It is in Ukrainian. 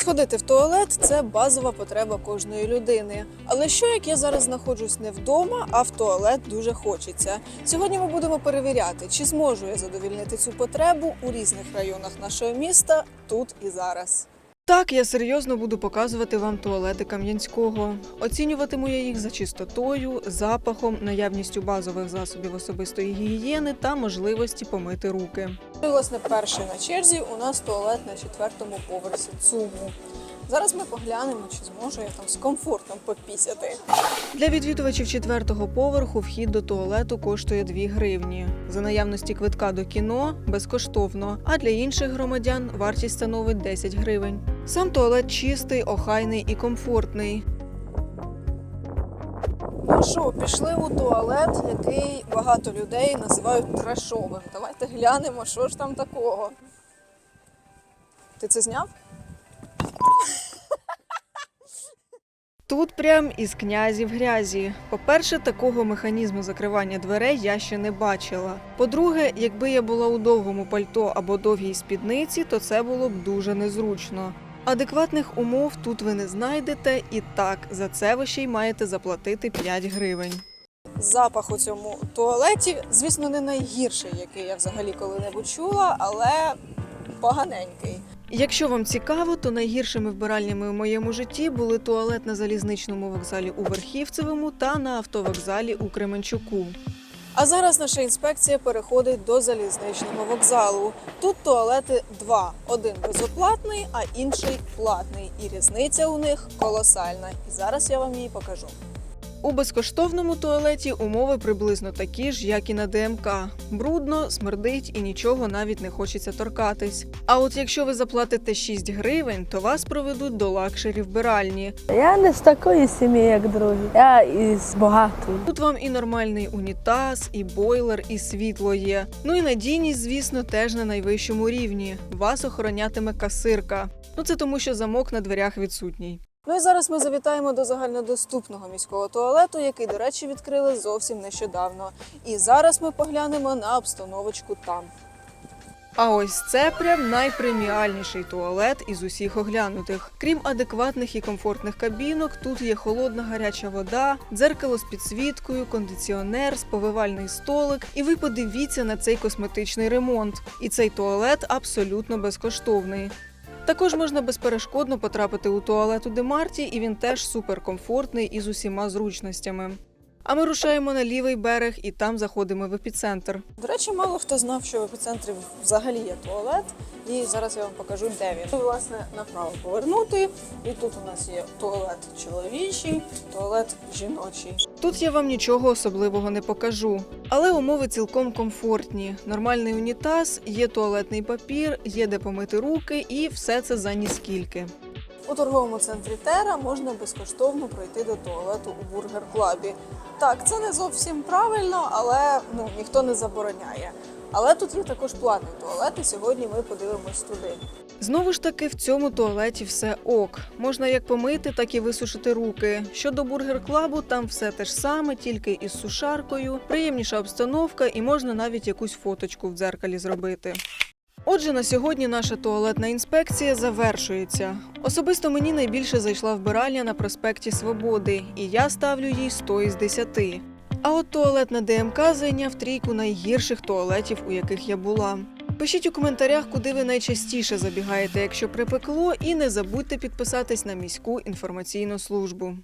Сходити в туалет це базова потреба кожної людини. Але що як я зараз знаходжусь не вдома, а в туалет дуже хочеться? Сьогодні ми будемо перевіряти, чи зможу я задовільнити цю потребу у різних районах нашого міста тут і зараз. Так, я серйозно буду показувати вам туалети Кам'янського. Оцінюватиму я їх за чистотою, запахом, наявністю базових засобів особистої гігієни та можливості помити руки. І, власне, перший на черзі у нас туалет на четвертому поверсі ЦУМу. Зараз ми поглянемо, чи зможу я там з комфортом попісяти. Для відвідувачів четвертого поверху вхід до туалету коштує 2 гривні. За наявності квитка до кіно безкоштовно, а для інших громадян вартість становить 10 гривень. Сам туалет чистий, охайний і комфортний. Ну пішли у туалет, який багато людей називають трешовим. Давайте глянемо, що ж там такого. Ти це зняв? Тут прям із князів грязі. По-перше, такого механізму закривання дверей я ще не бачила. По-друге, якби я була у довгому пальто або довгій спідниці, то це було б дуже незручно. Адекватних умов тут ви не знайдете, і так за це ви ще й маєте заплатити 5 гривень. Запах у цьому туалеті, звісно, не найгірший, який я взагалі коли-небудь чула, але поганенький. Якщо вам цікаво, то найгіршими вбиральнями у моєму житті були туалет на залізничному вокзалі у Верхівцевому та на автовокзалі у Кременчуку. А зараз наша інспекція переходить до залізничного вокзалу. Тут туалети два: один безоплатний, а інший платний. І різниця у них колосальна. І зараз я вам її покажу. У безкоштовному туалеті умови приблизно такі ж, як і на ДМК. Брудно, смердить і нічого навіть не хочеться торкатись. А от якщо ви заплатите 6 гривень, то вас проведуть до лакшері вбиральні. Я не з такої сім'ї, як другі. Я із багатої. Тут вам і нормальний унітаз, і бойлер, і світло є. Ну і надійність, звісно, теж на найвищому рівні. Вас охоронятиме касирка. Ну це тому, що замок на дверях відсутній. Ну і зараз ми завітаємо до загальнодоступного міського туалету, який, до речі, відкрили зовсім нещодавно. І зараз ми поглянемо на обстановочку там. А ось це прям найпреміальніший туалет із усіх оглянутих. Крім адекватних і комфортних кабінок, тут є холодна гаряча вода, дзеркало з підсвіткою, кондиціонер, сповивальний столик. І ви подивіться на цей косметичний ремонт. І цей туалет абсолютно безкоштовний. Також можна безперешкодно потрапити у туалет у Демарті, і він теж суперкомфортний і з усіма зручностями. А ми рушаємо на лівий берег і там заходимо в епіцентр. До речі, мало хто знав, що в епіцентрі взагалі є туалет, і зараз я вам покажу, де він. Власне, направо повернути. І тут у нас є туалет чоловічий, туалет жіночий. Тут я вам нічого особливого не покажу, але умови цілком комфортні. Нормальний унітаз, є туалетний папір, є де помити руки, і все це за ніскільки. У торговому центрі Тера можна безкоштовно пройти до туалету у бургер клабі. Так, це не зовсім правильно, але ну ніхто не забороняє. Але тут є також платний туалет, і сьогодні ми подивимось туди. Знову ж таки, в цьому туалеті все ок. Можна як помити, так і висушити руки. Щодо бургер клабу, там все те ж саме, тільки із сушаркою, приємніша обстановка, і можна навіть якусь фоточку в дзеркалі зробити. Отже, на сьогодні наша туалетна інспекція завершується. Особисто мені найбільше зайшла вбиральня на проспекті Свободи, і я ставлю їй 100 із 10. А от туалет на ДМК зайняв трійку найгірших туалетів, у яких я була. Пишіть у коментарях, куди ви найчастіше забігаєте, якщо припекло, і не забудьте підписатись на міську інформаційну службу.